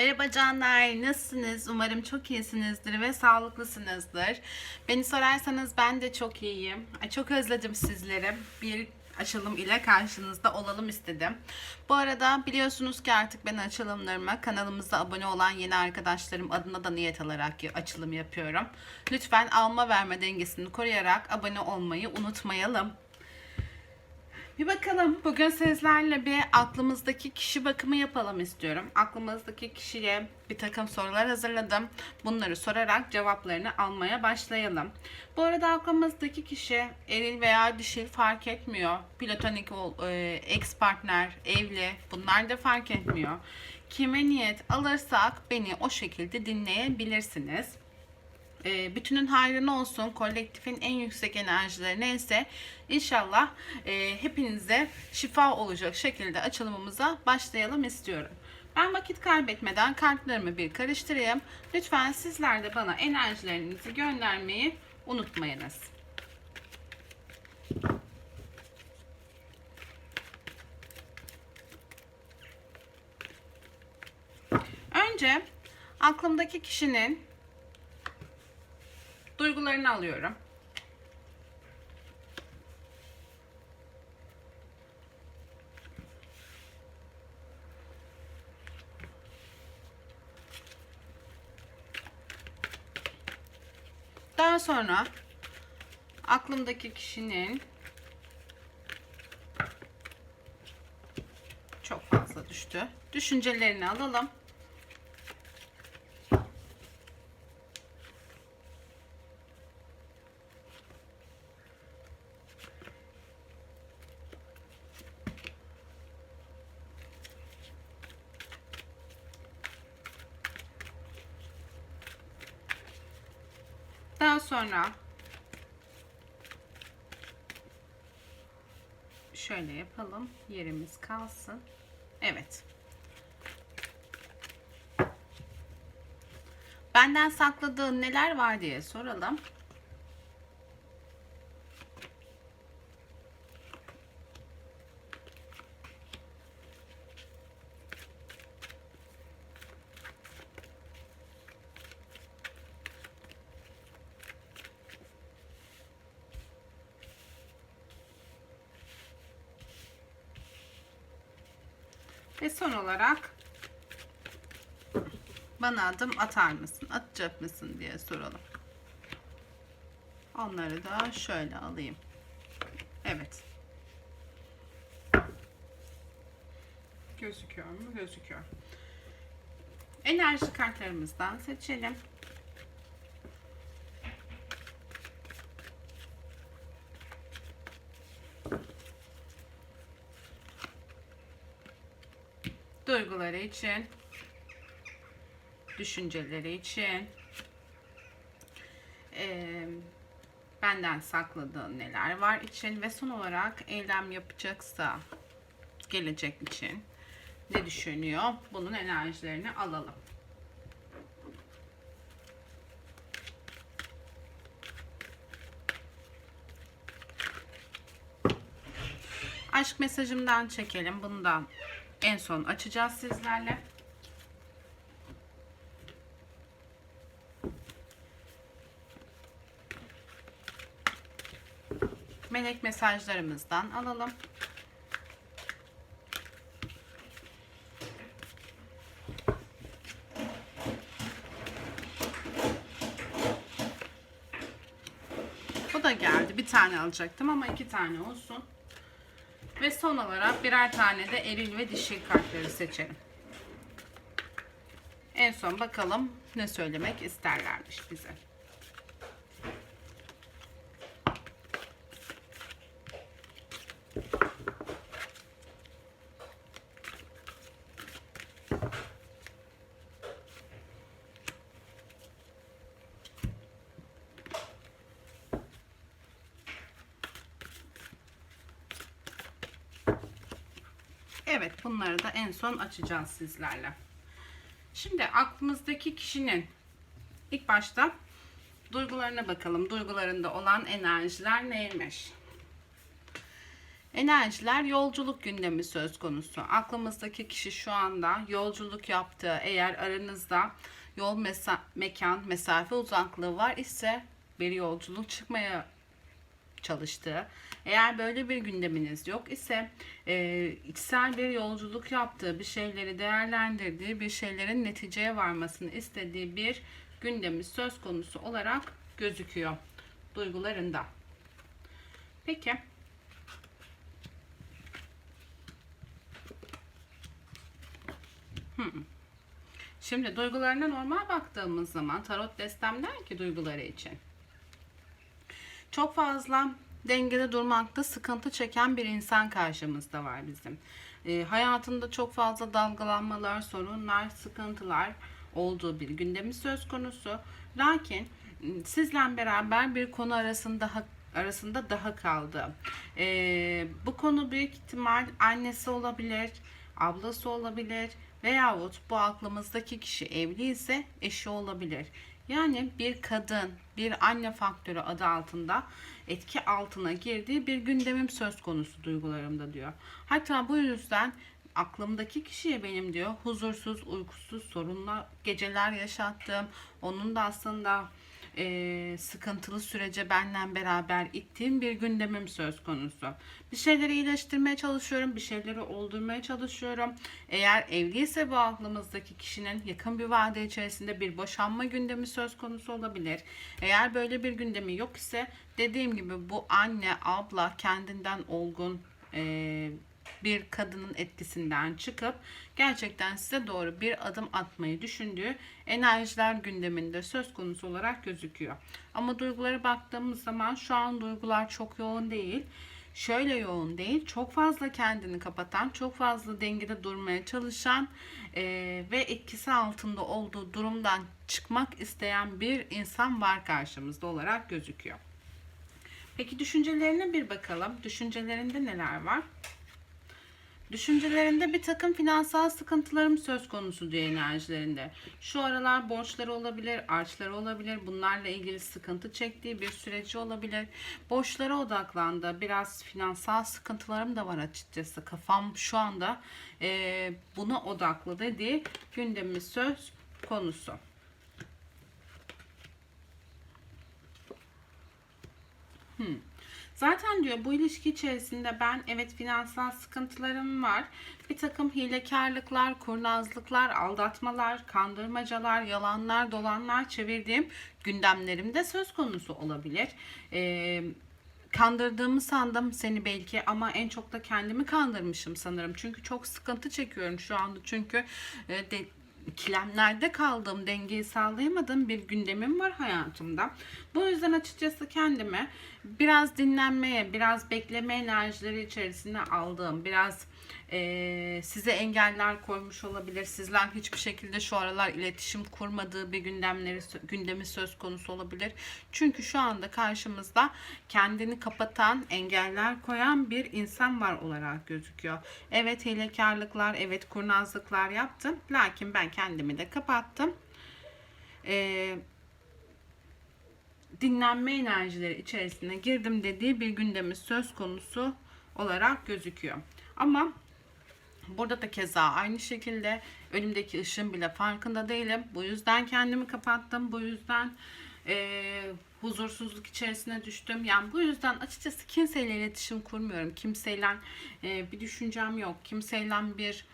Merhaba canlar, nasılsınız? Umarım çok iyisinizdir ve sağlıklısınızdır. Beni sorarsanız ben de çok iyiyim. Çok özledim sizleri. Bir açılım ile karşınızda olalım istedim. Bu arada biliyorsunuz ki artık ben açılımlarıma kanalımıza abone olan yeni arkadaşlarım adına da niyet alarak açılım yapıyorum. Lütfen alma verme dengesini koruyarak abone olmayı unutmayalım. Bir bakalım. Bugün sizlerle bir aklımızdaki kişi bakımı yapalım istiyorum. Aklımızdaki kişiye bir takım sorular hazırladım. Bunları sorarak cevaplarını almaya başlayalım. Bu arada aklımızdaki kişi eril veya dişil fark etmiyor. Platonik e, ex partner, evli bunlar da fark etmiyor. Kime niyet alırsak beni o şekilde dinleyebilirsiniz. E, bütünün hayrına olsun. Kolektifin en yüksek enerjileri neyse inşallah e, hepinize şifa olacak şekilde açılımımıza başlayalım istiyorum. Ben vakit kaybetmeden kartlarımı bir karıştırayım. Lütfen sizler de bana enerjilerinizi göndermeyi unutmayınız. Önce aklımdaki kişinin duygularını alıyorum. Daha sonra aklımdaki kişinin çok fazla düştü. Düşüncelerini alalım. Daha sonra şöyle yapalım. Yerimiz kalsın. Evet. Benden sakladığın neler var diye soralım. Ve son olarak bana adım atar mısın, atacak mısın diye soralım. Onları da şöyle alayım. Evet. Gözüküyor mu? Gözüküyor. Enerji kartlarımızdan seçelim. Duyguları için, düşünceleri için, eee, benden sakladığı neler var için ve son olarak eylem yapacaksa gelecek için ne düşünüyor? Bunun enerjilerini alalım. Aşk mesajımdan çekelim. Bunu da en son açacağız sizlerle. Melek mesajlarımızdan alalım. Bu da geldi. Bir tane alacaktım ama iki tane olsun. Ve son olarak birer tane de eril ve dişil kartları seçelim. En son bakalım ne söylemek isterlermiş bize. Evet bunları da en son açacağız sizlerle. Şimdi aklımızdaki kişinin ilk başta duygularına bakalım. Duygularında olan enerjiler neymiş? Enerjiler yolculuk gündemi söz konusu. Aklımızdaki kişi şu anda yolculuk yaptığı eğer aranızda yol mesa- mekan mesafe uzaklığı var ise bir yolculuk çıkmaya çalıştığı. Eğer böyle bir gündeminiz yok ise e, içsel bir yolculuk yaptığı, bir şeyleri değerlendirdiği, bir şeylerin neticeye varmasını istediği bir gündemi söz konusu olarak gözüküyor duygularında. Peki. Hmm. Şimdi duygularına normal baktığımız zaman tarot destem der ki duyguları için. Çok fazla dengede durmakta sıkıntı çeken bir insan karşımızda var bizim. E, hayatında çok fazla dalgalanmalar, sorunlar, sıkıntılar olduğu bir gündemi söz konusu. Lakin m, sizle beraber bir konu arasında arasında daha kaldı. E, bu konu büyük ihtimal annesi olabilir, ablası olabilir veyahut bu aklımızdaki kişi evli ise eşi olabilir. Yani bir kadın, bir anne faktörü adı altında etki altına girdiği bir gündemim söz konusu duygularımda diyor. Hatta bu yüzden aklımdaki kişiye benim diyor huzursuz, uykusuz, sorunlu geceler yaşattım. Onun da aslında e, sıkıntılı sürece benden beraber ittiğim bir gündemim söz konusu. Bir şeyleri iyileştirmeye çalışıyorum, bir şeyleri oldurmaya çalışıyorum. Eğer evliyse bu aklımızdaki kişinin yakın bir vade içerisinde bir boşanma gündemi söz konusu olabilir. Eğer böyle bir gündemi yok ise dediğim gibi bu anne, abla kendinden olgun, e, bir kadının etkisinden çıkıp gerçekten size doğru bir adım atmayı düşündüğü enerjiler gündeminde söz konusu olarak gözüküyor. Ama duygulara baktığımız zaman şu an duygular çok yoğun değil. Şöyle yoğun değil, çok fazla kendini kapatan, çok fazla dengede durmaya çalışan e, ve etkisi altında olduğu durumdan çıkmak isteyen bir insan var karşımızda olarak gözüküyor. Peki düşüncelerine bir bakalım. Düşüncelerinde neler var? Düşüncelerinde bir takım finansal sıkıntılarım söz konusu diye enerjilerinde. Şu aralar borçları olabilir, harçları olabilir. Bunlarla ilgili sıkıntı çektiği bir süreci olabilir. Borçlara odaklandı. Biraz finansal sıkıntılarım da var açıkçası. Kafam şu anda e, buna odaklı dediği gündemi söz konusu. Hmm. Zaten diyor bu ilişki içerisinde ben evet finansal sıkıntılarım var. Bir takım hilekarlıklar, kurnazlıklar, aldatmalar, kandırmacalar, yalanlar, dolanlar çevirdiğim gündemlerim de söz konusu olabilir. Ee, kandırdığımı sandım seni belki ama en çok da kendimi kandırmışım sanırım. Çünkü çok sıkıntı çekiyorum şu anda. Çünkü de, ikilemlerde kaldığım, dengeyi sağlayamadığım bir gündemim var hayatımda. Bu yüzden açıkçası kendime biraz dinlenmeye, biraz bekleme enerjileri içerisine aldığım, biraz e, size engeller koymuş olabilir. Sizler hiçbir şekilde şu aralar iletişim kurmadığı bir gündemleri gündemi söz konusu olabilir. Çünkü şu anda karşımızda kendini kapatan, engeller koyan bir insan var olarak gözüküyor. Evet hilekarlıklar, evet kurnazlıklar yaptım. Lakin ben kendimi de kapattım. Eee dinlenme enerjileri içerisine girdim dediği bir gündemi söz konusu olarak gözüküyor. Ama burada da keza aynı şekilde önümdeki ışın bile farkında değilim. Bu yüzden kendimi kapattım. Bu yüzden e, huzursuzluk içerisine düştüm. Yani bu yüzden açıkçası kimseyle iletişim kurmuyorum. Kimseyle e, bir düşüncem yok. Kimseyle bir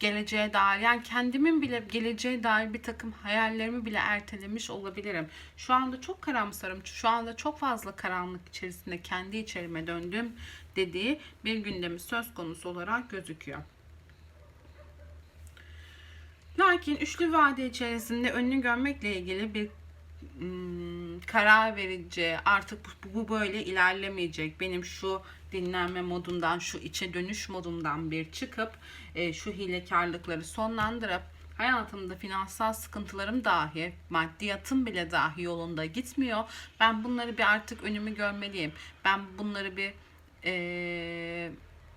geleceğe dair yani kendimin bile geleceğe dair bir takım hayallerimi bile ertelemiş olabilirim. Şu anda çok karamsarım. Şu anda çok fazla karanlık içerisinde kendi içerime döndüm dediği bir gündemi söz konusu olarak gözüküyor. Lakin üçlü vade içerisinde önünü görmekle ilgili bir ım, karar verici artık bu böyle ilerlemeyecek benim şu dinlenme modundan şu içe dönüş modumdan bir çıkıp e, şu hilekarlıkları sonlandırıp hayatımda finansal sıkıntılarım dahi maddiyatım bile dahi yolunda gitmiyor ben bunları bir artık önümü görmeliyim ben bunları bir e,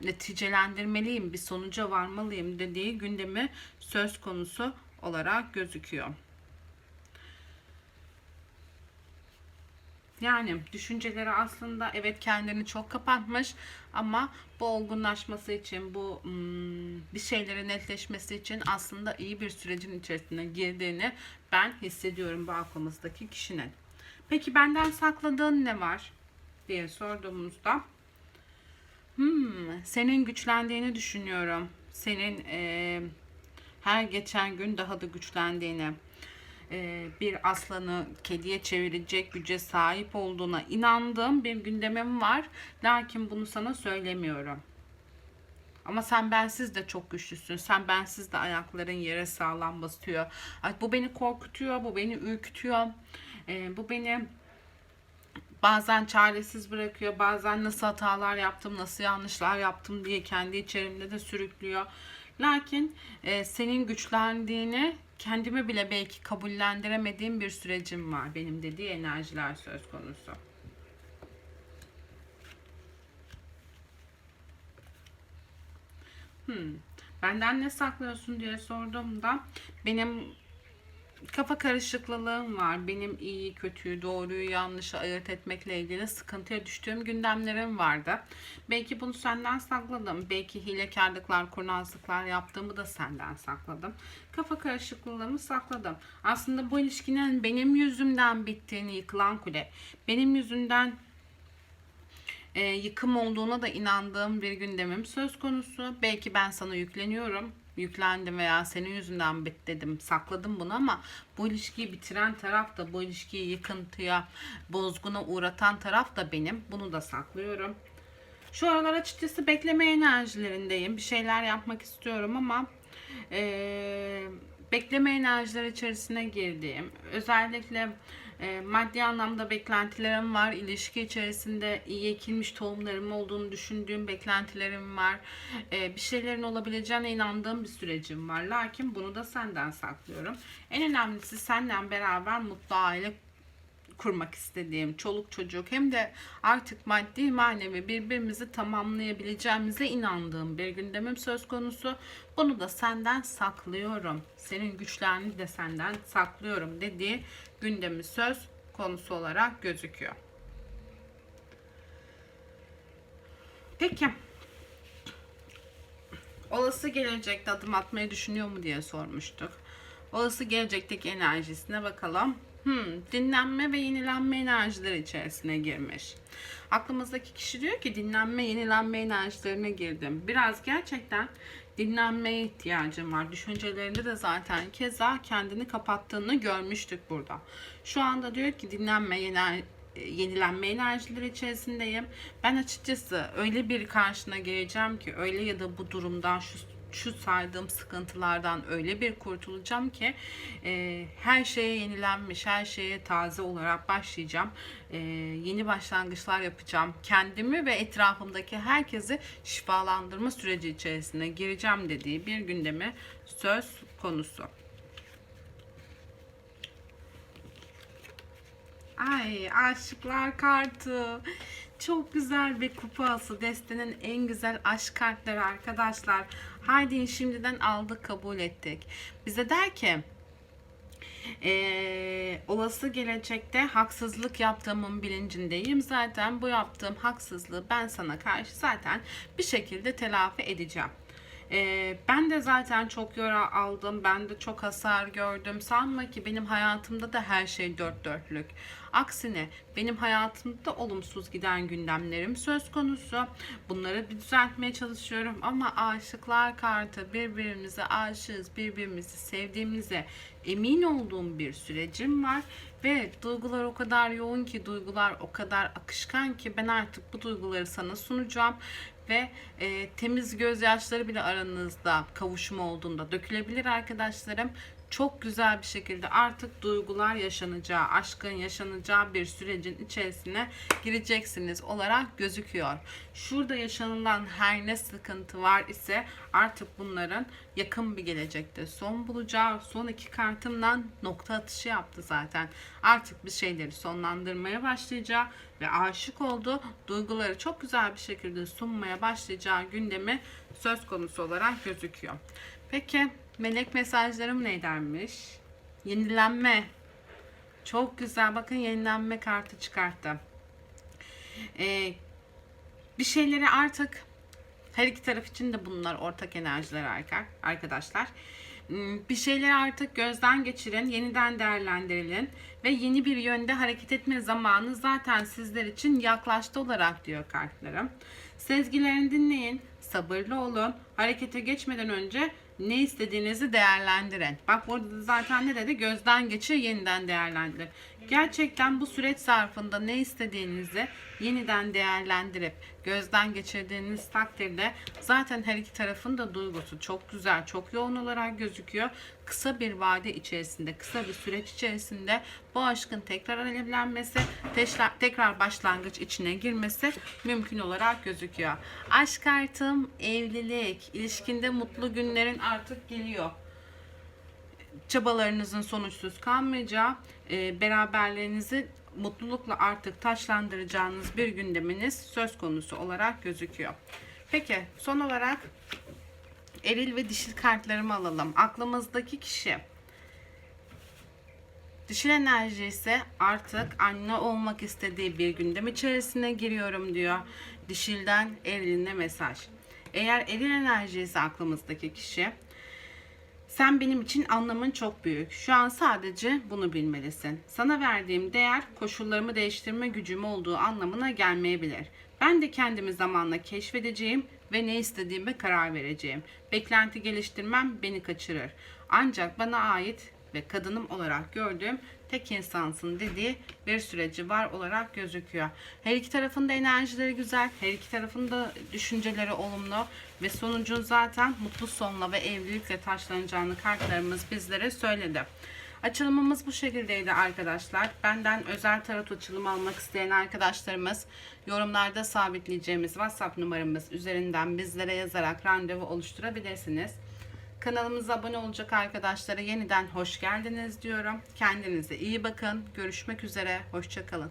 neticelendirmeliyim bir sonuca varmalıyım dediği gündemi söz konusu olarak gözüküyor. Yani düşünceleri aslında evet kendini çok kapatmış ama bu olgunlaşması için, bu hmm, bir şeylerin netleşmesi için aslında iyi bir sürecin içerisine girdiğini ben hissediyorum bu aklımızdaki kişinin. Peki benden sakladığın ne var diye sorduğumuzda hmm, senin güçlendiğini düşünüyorum. Senin eee, her geçen gün daha da güçlendiğini, e, bir aslanı kediye çevirecek güce sahip olduğuna inandığım bir gündemim var. Lakin bunu sana söylemiyorum. Ama sen bensiz de çok güçlüsün. Sen bensiz de ayakların yere sağlam basıyor. Bu beni korkutuyor, bu beni ürkütüyor. E, bu beni bazen çaresiz bırakıyor. Bazen nasıl hatalar yaptım, nasıl yanlışlar yaptım diye kendi içerimde de sürüklüyor. Lakin e, senin güçlendiğini kendime bile belki kabullendiremediğim bir sürecim var. Benim dediği enerjiler söz konusu. Hmm. Benden ne saklıyorsun diye sorduğumda benim kafa karışıklığım var. Benim iyi, kötüyü, doğruyu, yanlışı ayırt etmekle ilgili sıkıntıya düştüğüm gündemlerim vardı. Belki bunu senden sakladım. Belki hilekarlıklar, kurnazlıklar yaptığımı da senden sakladım. Kafa karışıklığımı sakladım. Aslında bu ilişkinin benim yüzümden bittiğini yıkılan kule, benim yüzümden e, yıkım olduğuna da inandığım bir gündemim söz konusu. Belki ben sana yükleniyorum yüklendim veya senin yüzünden bit dedim sakladım bunu ama bu ilişkiyi bitiren taraf da bu ilişkiyi yıkıntıya bozguna uğratan taraf da benim. Bunu da saklıyorum. Şu aralar açıkçası bekleme enerjilerindeyim. Bir şeyler yapmak istiyorum ama ee, bekleme enerjiler içerisine girdiğim özellikle e, maddi anlamda beklentilerim var. İlişki içerisinde iyi ekilmiş tohumlarım olduğunu düşündüğüm beklentilerim var. E, bir şeylerin olabileceğine inandığım bir sürecim var. Lakin bunu da senden saklıyorum. En önemlisi seninle beraber mutlu aile kurmak istediğim çoluk çocuk hem de artık maddi manevi birbirimizi tamamlayabileceğimize inandığım bir gündemim söz konusu. Bunu da senden saklıyorum. Senin güçlerini de senden saklıyorum dediği gündemi söz konusu olarak gözüküyor. Peki. Olası gelecekte adım atmayı düşünüyor mu diye sormuştuk. Olası gelecekteki enerjisine bakalım. Hmm, dinlenme ve yenilenme enerjileri içerisine girmiş. Aklımızdaki kişi diyor ki dinlenme, yenilenme enerjilerine girdim. Biraz gerçekten dinlenmeye ihtiyacım var. Düşüncelerinde de zaten keza kendini kapattığını görmüştük burada. Şu anda diyor ki dinlenme, yeni, yenilenme enerjileri içerisindeyim. Ben açıkçası öyle bir karşına geleceğim ki öyle ya da bu durumdan şu şu saydığım sıkıntılardan öyle bir kurtulacağım ki e, her şeye yenilenmiş, her şeye taze olarak başlayacağım. E, yeni başlangıçlar yapacağım. Kendimi ve etrafımdaki herkesi şifalandırma süreci içerisine gireceğim dediği bir gündemi söz konusu. Ay aşıklar kartı. Çok güzel bir kupası. Destenin en güzel aşk kartları arkadaşlar. Haydi şimdiden aldık kabul ettik. Bize der ki ee, olası gelecekte haksızlık yaptığımın bilincindeyim. Zaten bu yaptığım haksızlığı ben sana karşı zaten bir şekilde telafi edeceğim. Ee, ben de zaten çok yara aldım. Ben de çok hasar gördüm. Sanma ki benim hayatımda da her şey dört dörtlük. Aksine benim hayatımda olumsuz giden gündemlerim söz konusu. Bunları bir düzeltmeye çalışıyorum ama aşıklar kartı birbirimize aşığız, birbirimizi sevdiğimize emin olduğum bir sürecim var ve duygular o kadar yoğun ki duygular o kadar akışkan ki ben artık bu duyguları sana sunacağım ve e, temiz gözyaşları bile aranızda kavuşma olduğunda dökülebilir arkadaşlarım çok güzel bir şekilde artık duygular yaşanacağı, aşkın yaşanacağı bir sürecin içerisine gireceksiniz olarak gözüküyor. Şurada yaşanılan her ne sıkıntı var ise artık bunların yakın bir gelecekte son bulacağı son iki kartımdan nokta atışı yaptı zaten. Artık bir şeyleri sonlandırmaya başlayacağı ve aşık oldu. Duyguları çok güzel bir şekilde sunmaya başlayacağı gündemi söz konusu olarak gözüküyor. Peki Melek mesajlarım ne dermiş? Yenilenme. Çok güzel. Bakın yenilenme kartı çıkarttı. Ee, bir şeyleri artık her iki taraf için de bunlar ortak enerjiler arka- arkadaşlar. Hmm, Bir şeyleri artık gözden geçirin, yeniden değerlendirin ve yeni bir yönde hareket etme zamanı zaten sizler için yaklaştı olarak diyor kartlarım. Sezgilerini dinleyin, sabırlı olun, harekete geçmeden önce ne istediğinizi değerlendirin. Bak burada da zaten ne dedi? Gözden geçir, yeniden değerlendir. Gerçekten bu süreç zarfında ne istediğinizi yeniden değerlendirip gözden geçirdiğiniz takdirde zaten her iki tarafın da duygusu çok güzel, çok yoğun olarak gözüküyor. Kısa bir vade içerisinde, kısa bir süreç içerisinde bu aşkın tekrar alevlenmesi, tekrar başlangıç içine girmesi mümkün olarak gözüküyor. Aşk kartım, evlilik, ilişkinde mutlu günlerin artık geliyor çabalarınızın sonuçsuz kalmayacağı, e, beraberliğinizi mutlulukla artık taşlandıracağınız bir gündeminiz söz konusu olarak gözüküyor. Peki son olarak eril ve dişil kartlarımı alalım. Aklımızdaki kişi Dişil enerji ise artık anne olmak istediği bir gündem içerisine giriyorum diyor. Dişilden eriline mesaj. Eğer eril enerji ise aklımızdaki kişi sen benim için anlamın çok büyük. Şu an sadece bunu bilmelisin. Sana verdiğim değer koşullarımı değiştirme gücüm olduğu anlamına gelmeyebilir. Ben de kendimi zamanla keşfedeceğim ve ne istediğime karar vereceğim. Beklenti geliştirmem beni kaçırır. Ancak bana ait ve kadınım olarak gördüğüm tek insansın dediği bir süreci var olarak gözüküyor. Her iki tarafın da enerjileri güzel, her iki tarafın da düşünceleri olumlu ve sonucun zaten mutlu sonla ve evlilikle taşlanacağını kartlarımız bizlere söyledi. Açılımımız bu şekildeydi arkadaşlar. Benden özel tarot açılımı almak isteyen arkadaşlarımız yorumlarda sabitleyeceğimiz WhatsApp numaramız üzerinden bizlere yazarak randevu oluşturabilirsiniz. Kanalımıza abone olacak arkadaşlara yeniden hoş geldiniz diyorum. Kendinize iyi bakın. Görüşmek üzere. Hoşçakalın.